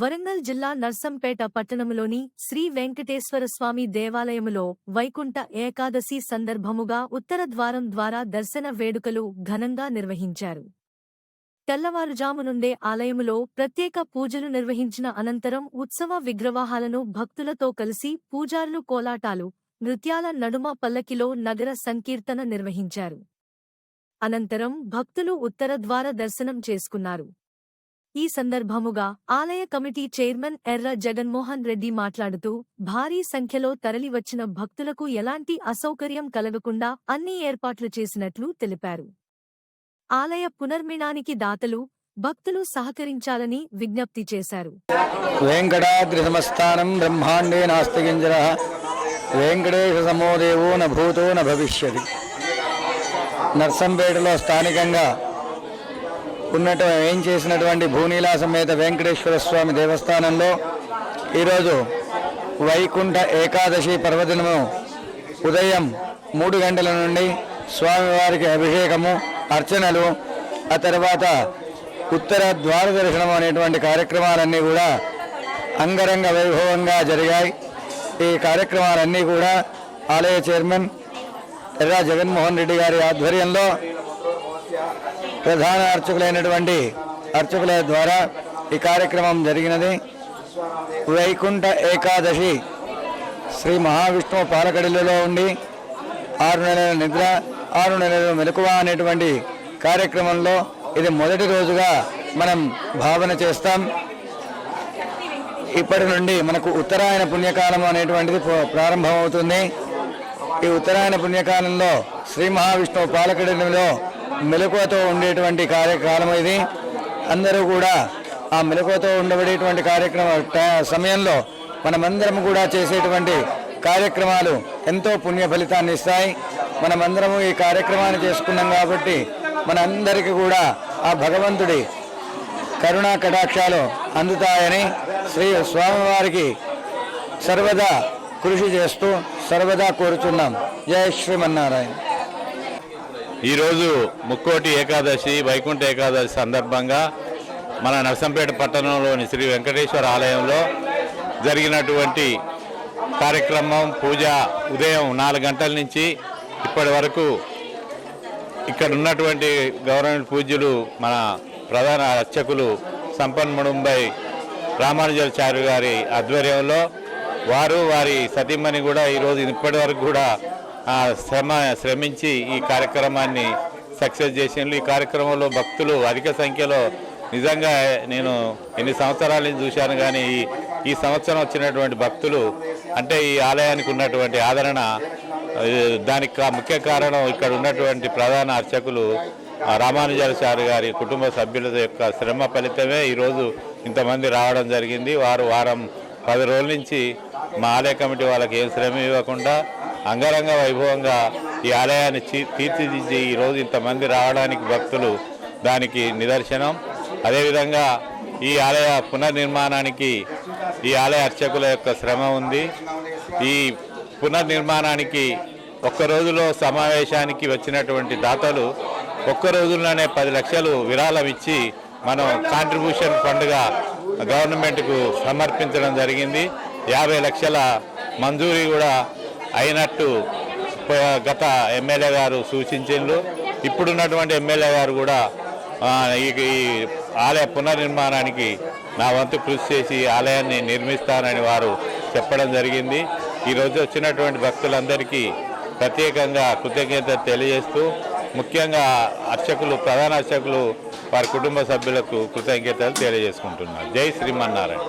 వరంగల్ జిల్లా నర్సంపేట పట్టణంలోని శ్రీ వెంకటేశ్వర స్వామి దేవాలయములో వైకుంఠ ఏకాదశి సందర్భముగా ఉత్తర ద్వారం ద్వారా దర్శన వేడుకలు ఘనంగా నిర్వహించారు. తెల్లవారుజాము నుండే ఆలయములో ప్రత్యేక పూజలు నిర్వహించిన అనంతరం ఉత్సవ విగ్రవాహాలను భక్తులతో కలిసి పూజారులు కోలాటాలు నృత్యాల నడుమ పల్లకిలో నగర సంకీర్తన నిర్వహించారు. అనంతరం భక్తులు ఉత్తర ద్వార దర్శనం చేసుకున్నారు. ఈ సందర్భముగా ఆలయ కమిటీ చైర్మన్ ఎర్ర జగన్మోహన్ రెడ్డి మాట్లాడుతూ భారీ సంఖ్యలో తరలివచ్చిన భక్తులకు ఎలాంటి అసౌకర్యం కలగకుండా అన్ని ఏర్పాట్లు చేసినట్లు తెలిపారు. ఆలయ పునర్మిణానికి దాతలు భక్తులు సహకరించాలని విజ్ఞప్తి చేశారు. వెంకటాద్రి సమస్థానం బ్రహ్మాండే నాస్తి గింజర వెంకటేశ సమోదేవో న భూతో న నర్సంపేటలో స్థానికంగా ఉన్నట్టు ఏం చేసినటువంటి భూనీలా సమేత వెంకటేశ్వర స్వామి దేవస్థానంలో ఈరోజు వైకుంఠ ఏకాదశి పర్వదినము ఉదయం మూడు గంటల నుండి స్వామివారికి అభిషేకము అర్చనలు ఆ తర్వాత ఉత్తర ద్వార దర్శనం అనేటువంటి కార్యక్రమాలన్నీ కూడా అంగరంగ వైభవంగా జరిగాయి. ఈ కార్యక్రమాలన్నీ కూడా ఆలయ చైర్మన్ ఎర్రా జగన్మోహన్ రెడ్డి గారి ఆధ్వర్యంలో ప్రధాన అర్చకులైనటువంటి అర్చకుల ద్వారా ఈ కార్యక్రమం జరిగినది. వైకుంఠ ఏకాదశి శ్రీ మహావిష్ణువు పాలకడిలో ఉండి ఆరు నెలల నిద్ర ఆరు నెలల మెలకువ అనేటువంటి కార్యక్రమంలో ఇది మొదటి రోజుగా మనం భావన చేస్తాం. ఇప్పటి నుండి మనకు ఉత్తరాయణ పుణ్యకాలం అనేటువంటిది ప్రారంభమవుతుంది. ఈ ఉత్తరాయణ పుణ్యకాలంలో శ్రీ మహావిష్ణువు పాలకడిలో మెలకువతో ఉండేటువంటి కార్యకాలం ఇది. అందరూ కూడా ఆ మెలకువతో ఉండబడేటువంటి కార్యక్రమ సమయంలో మనమందరం కూడా చేసేటువంటి కార్యక్రమాలు ఎంతో పుణ్య ఫలితాన్ని ఇస్తాయి. మనమందరము ఈ కార్యక్రమాన్ని చేసుకున్నాం కాబట్టి మనందరికీ కూడా ఆ భగవంతుడి కరుణా కటాక్షాలు అందుతాయని శ్రీ స్వామివారికి సర్వదా కృషి చేస్తూ సర్వదా కోరుచున్నాం. జయ శ్రీమన్నారాయణ. ఈరోజు ముక్కోటి ఏకాదశి వైకుంఠ ఏకాదశి సందర్భంగా మన నర్సంపేట పట్టణంలోని శ్రీ వెంకటేశ్వర ఆలయంలో జరిగినటువంటి కార్యక్రమం పూజ ఉదయం నాలుగు గంటల నుంచి ఇప్పటి వరకు ఇక్కడ ఉన్నటువంటి గవర్నమెంట్ పూజ్యులు మన ప్రధాన అర్చకులు సంపన్ ముడుంబై రామానుజాచార్య గారి ఆధ్వర్యంలో వారు వారి సతీమణి కూడా ఈరోజు ఇప్పటి వరకు కూడా శ్రమ శ్రమించి ఈ కార్యక్రమాన్ని సక్సెస్ చేసిండ్రు. ఈ కార్యక్రమంలో భక్తులు అధిక సంఖ్యలో నిజంగా నేను ఎన్ని సంవత్సరాల నుంచి చూశాను కానీ ఈ ఈ సంవత్సరం వచ్చినటువంటి భక్తులు అంటే ఈ ఆలయానికి ఉన్నటువంటి ఆదరణ దానికి ముఖ్య కారణం ఇక్కడ ఉన్నటువంటి ప్రధాన అర్చకులు ఆ, రామానుజాచార్య గారి కుటుంబ సభ్యుల యొక్క శ్రమ ఫలితమే ఈరోజు ఇంతమంది రావడం జరిగింది. వారు వారం పది రోజుల నుంచి మా ఆలయ కమిటీ వాళ్ళకి ఏం శ్రమ ఇవ్వకుండా అంగరంగ వైభవంగా ఈ ఆలయాన్ని తీర్చిదిద్ది ఈరోజు ఇంతమంది రావడానికి భక్తులు దానికి నిదర్శనం. అదేవిధంగా ఈ ఆలయ పునర్నిర్మాణానికి ఈ ఆలయ అర్చకుల యొక్క శ్రమ ఉంది. ఈ పునర్నిర్మాణానికి ఒక్క రోజులో సమావేశానికి వచ్చినటువంటి దాతలు ఒక్క రోజుల్లోనే పది లక్షలు విరాళం ఇచ్చి మనం కాంట్రిబ్యూషన్ ఫండ్గా గవర్నమెంట్కు సమర్పించడం జరిగింది. యాభై లక్షల మంజూరీ కూడా అయినట్టు గత ఎమ్మెల్యే గారు సూచించిండ్రు. ఇప్పుడున్నటువంటి ఎమ్మెల్యే గారు కూడా ఈ ఆలయ పునర్నిర్మాణానికి నా వంతు కృషి చేసి ఆలయాన్ని నిర్మిస్తానని వారు చెప్పడం జరిగింది. ఈరోజు వచ్చినటువంటి భక్తులందరికీ ప్రత్యేకంగా కృతజ్ఞత తెలియజేస్తూ ముఖ్యంగా అర్చకులు ప్రధాన అర్చకులు వారి కుటుంబ సభ్యులకు కృతజ్ఞతలు తెలియజేసుకుంటున్నారు జై శ్రీమన్నారాయణ.